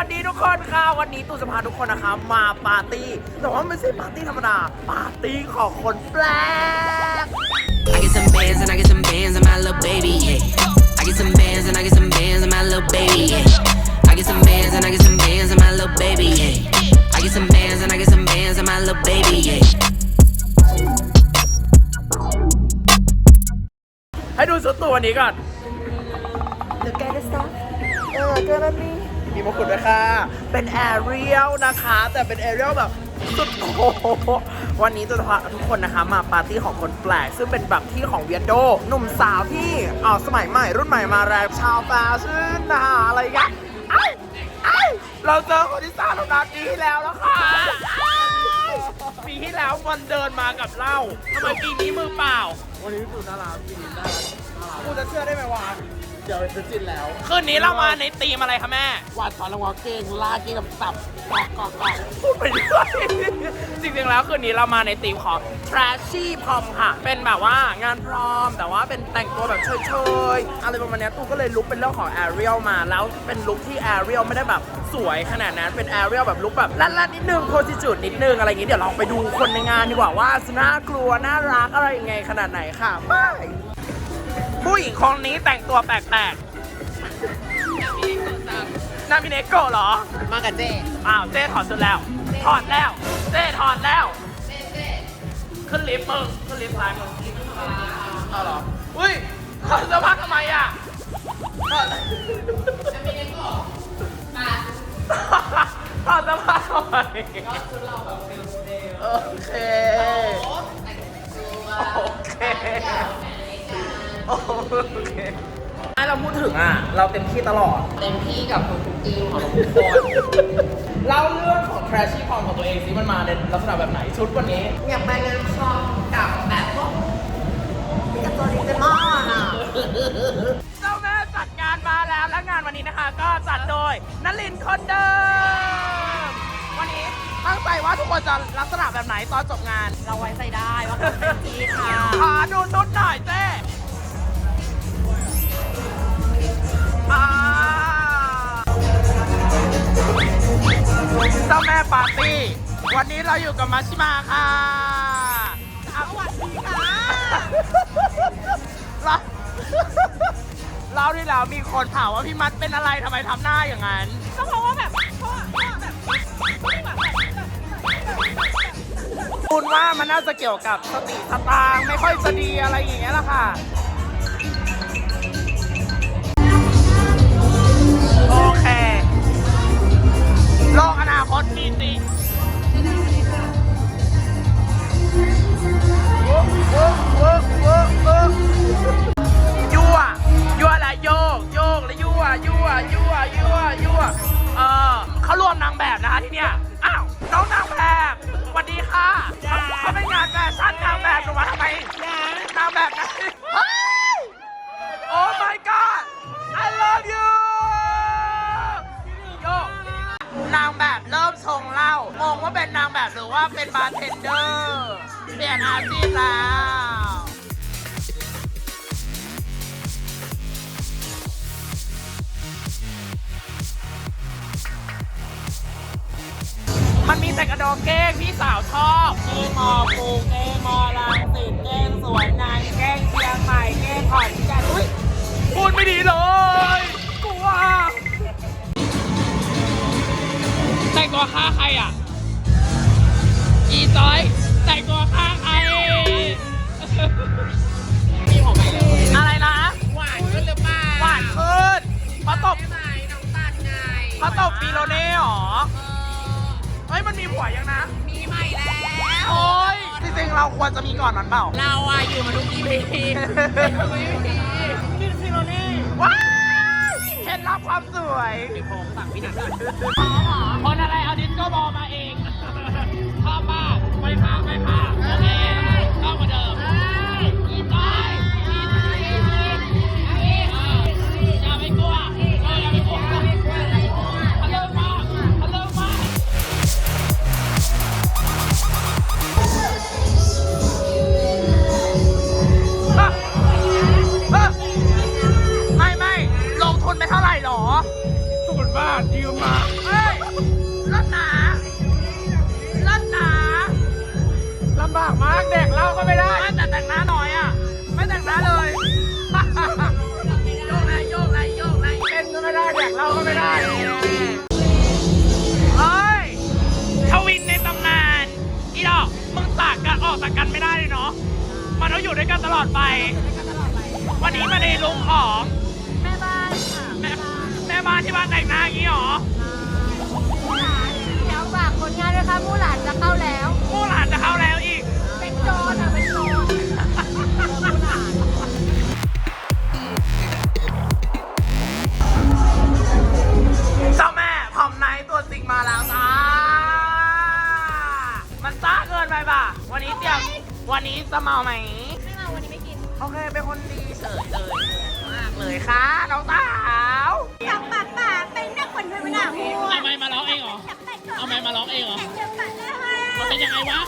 วัสดีทุกคนค่ะ วันนี้ตูจะพาทุกคนนะคะ มาปาร์ตี้ แต่ว่าไม่ใช่ปาร์ตี้ธรรมดา ปาร์ตี้ของคนแปลก I get some bands and I get some bands and my little baby, yeah. I get some bands and I get some bands and my little baby, yeah. I get some bands and I get some bands and my little baby, yeah. I get some bands and I get some bands and my little baby, yeah. ให้ดูชุดตัววันนี้ก่อน Look at the stuff เออเจอแล้วนี่มีมงกุฎด้วยค่ะ เป็นแอเรียลนะคะ แต่เป็นแอเรียลแบบสุดโอ้โหวันนี้จะพาทุกคนนะคะมาปาร์ตี้ของคนแปลก ซึ่งเป็นแบบที่ของเวียนโดหนุ่มสาวที่อ๋อสมัยใหม่ รุ่นใหม่มาแรงชาวแฟชั่นนะคะอะไรกันไอ้ไอ้เราเจอคนที่สามแล้วนะปีที่แล้วแล้วค่ะอ้ายปีที่แล้ววันเดินมากับเราทำไมปีนี้มือเปล่า วันนี้คุณน่ารักปีนี้น่ารักน่ารักกูจะเชื่อได้ไหมวะ เดี๋ยวไปซื้อจินแล้ว คืนนี้เรามาในธีมอะไรคะแม่ วาดถอนรางวัลเก่งลาเก่งกับตับกอกกอกกอกพูดไปด้วยจริงๆแล้วคืนนี้เรามาในธีมของ trashy prom ค่ะ เป็นแบบว่างานพรอม แต่ว่าเป็นแต่งตัวแบบเฉยๆ อะไรประมาณเนี้ยตูก็เลยลุกเป็นเรื่องของ Ariel มา แล้วเป็นลุคที่ Ariel ไม่ได้แบบสวยขนาดนั้นเป็น Ariel แบบลุคแบบลัดๆนิดนึงโพสิจูดนิดนึงอะไรอย่างงี้เดี๋ยวลองไปดูคนในงานดีกว่าว่าน่ากลัวน่ารักอะไรยังไงขนาดไหนค่ะไป ผู้หญิงคนนี้แต่งตัวแปลกๆนามิเนโกะเหรอ มากับเจ๊อ้าวเจ๊ถอดชุดแล้ว ถอดแล้ว เจ๊ถอดแล้ว ขึ้นลิฟต์มึงขึ้นลิฟต์ซ้ายมึงเอาเหรอ อุ้ยถอดเสื้อผ้าทำไมอะถอดถอดเสื้อผ้าทำไมโอเคโอเค โอเคให้เราพูดถึงอะ เราเต็มที่ตลอด เต็มที่กับทุกๆทีมของทุกคนเล่าเรื่องของ trashy prom ของตัวเองสิมันมาในลักษณะแบบไหนชุดวันนี้ อยากไปงานคอมกับแบบพวกกับตัวดิจิมอลอะเจ้าแม่จัดงานมาแล้วและงานวันนี้นะคะ ก็จัดโดยนลินทร์คนเดิม วันนี้ตั้งใจว่าทุกคนจะลักษณะแบบไหนตอนจบงาน เราไว้ใจได้ว่าคนเต็มที่ค่ะขอดูชุดหน่อยเจ้ เจ้าแม่ปาร์ตี้ วันนี้เราอยู่กับมาชิมาค่ะสวัสดีค่ะเราเราที่แล้วมีคนถามว่าพี่มัดเป็นอะไรทำไมทำหน้าอย่างนั้น ก็เพราะว่าแบบเพราะว่าแบบคุณว่ามันน่าจะเกี่ยวกับสติสตางค์ไม่ค่อยจะดีอะไรอย่างเงี้ยแหละค่ะ ยั่วยั่วยั่วยั่วเออเขารวมนางแบบนะคะที่เนี่ยอ้าวน้องนางแบบสวัสดีค่ะเขาเป็นงานแฟชั่นนางแบบหนูมาทำไมนางแบบไหนเฮ้ยโอ้ my god I love you โยกนางแบบเริ่มชงเหล้างงว่าเป็นนางแบบหรือว่าเป็นบาร์เทนเดอร์ เปลี่ยนอาชีพแล้ว มันมีแต่กระดองเก้งพี่สาวชอบเก้งมอปูเก้งมอลังสิตเก้งสวนนานเก้งเชียงใหม่เก้งขอนแก่นอุ้ยพูดไม่ดีเลยกลัวแต่งตัวฆ่าใครอะ อีจอยแต่งตัวฆ่า ควรจะมีก่อนมันเปล่า เราอะอยู่มาทุกทีพีไม่มีกินฟิโรเน่ว้ายเคล็ดลับความสวยพี่พงสั่งพี่นัทคนอะไรเอาดิสโก้บอลมาเองชอบมากไปพาไปพา แต่งหน้าหน่อยอะ ไม่แต่งหน้าเลย โยกเลยโยกเลยโยกเลยเต้นก็ไม่ได้เด็กเราก็ไม่ได้เฮ้ยทวินในตำนานอีดอกมึงตากกันออกจากกันไม่ได้เลยเนาะ มันต้องอยู่ด้วยกันตลอดไป วันนี้มาในลุงของแม่บ้านค่ะแม่แม่บ้านที่บ้านแต่งหน้าอย่างนี้หรอ หลานเดี๋ยวฝากผลงานด้วยค่ะมูหลานจะเข้าแล้ว จะเมาไหม ไม่มาวันนี้ไม่กินโอเค เป็นคนดีเฉยเลยมากเลยค่ะน้องสาวอยากปากปากเป็นนักคนเป็นหน้าหัวเอาไม้มาร้องเองเหรอ เอาไม้มาร้องเองเหรอ แต่จะปัดแล้วค่ะมันเป็นยังไงวะ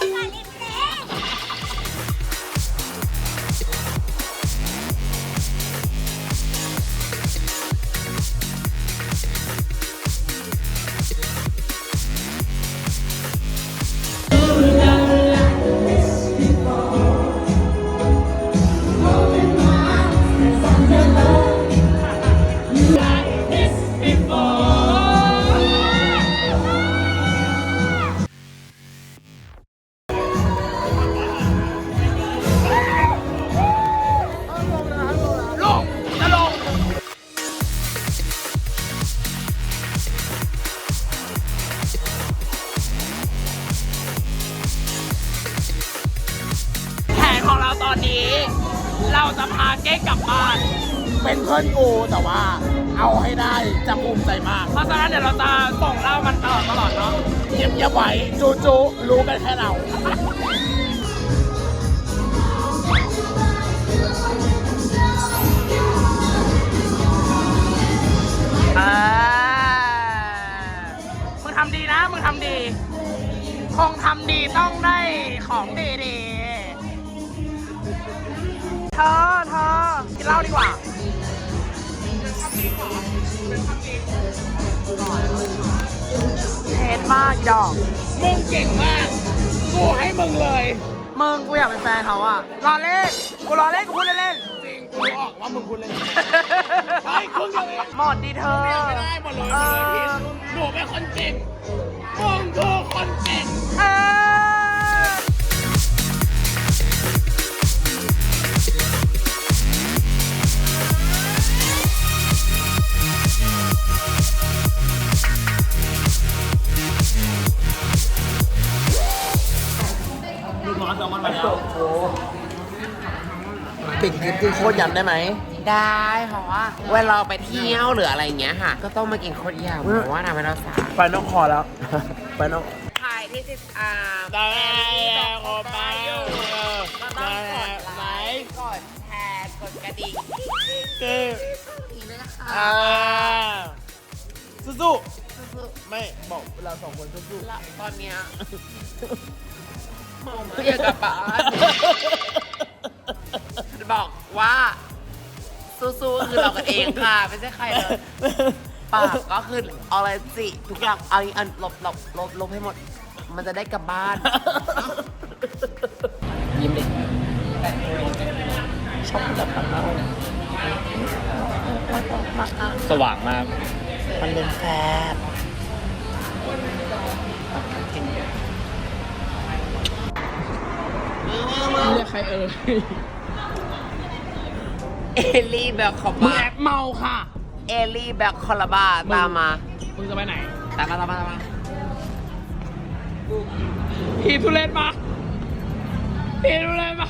เราจะพาเก๊กกลับบ้าน เป็นเพื่อนกูแต่ว่า เอาให้ได้จะภูมิใจมาก เพราะฉะนั้นเดี๋ยวเราจะส่งเล่ามันตลอดตลอดเนาะเงียบเงียบๆไว้จูจูรู้กันแค่เราอ่ามึงทำดีนะ มึงทำดี คงทำดีต้องได้ของดีดีๆเธอเธอกินเหล้าดีกว่าเทสมากอีดอก มึงเก่งมาก กูให้มึงเลยมึงกูอยากเป็นแฟนเขาอะรอเล่น กูรอเล่น กูพูดเล่นๆจริงกูรู้ออกว่ามึงพูดเล่นใช่ครึ่งเดียวเองหมดดีเธอ ไม่ได้หมดเลยหมดเลยพี่หนูเป็นคนเก่งมึงคือคนเก่ง เออ ปิดคลิปที่โคตรยำได้ไหม ได้เพราะว่าเวลาเราไปเที่ยวหรืออะไรอย่างเงี้ยค่ะ ก็ต้องมากินโคตรยำเพราะว่าทำให้เราสาไปน้องคอแล้ว ไปน้องใครที่ติดอ่าได้แล้วขอไปเออก็ต้องได้กดไหไลนค์กดแชร์กดกระดิ่งคืออีกเลยนะคะอ่าสู้ๆไม่บอกเวลาสองคนสู้แล้วตอนเนี้ยเมาไม่อยากกลับบ้านบอก ว่าสู้ๆคือเรากันเองค่ะ ไม่ใช่ใครเลยปากก็คือเอาอะไรสิทุกอย่างเอาอันลบลบลบลบให้หมด มันจะได้กลับบ้าน ยิ้มดิชอบแบบนั้นสว่างมาก มันเป็นแฟนเรียกใครเอ่ย เอลลี่แบลคอมึงบาแอบเมาค่ะ เอลลี่แบลคอลาบาตามมา มึงจะไปไหน ตามมาตามมาตามมาพี่ทุเรศมาพี่ทุเรศมา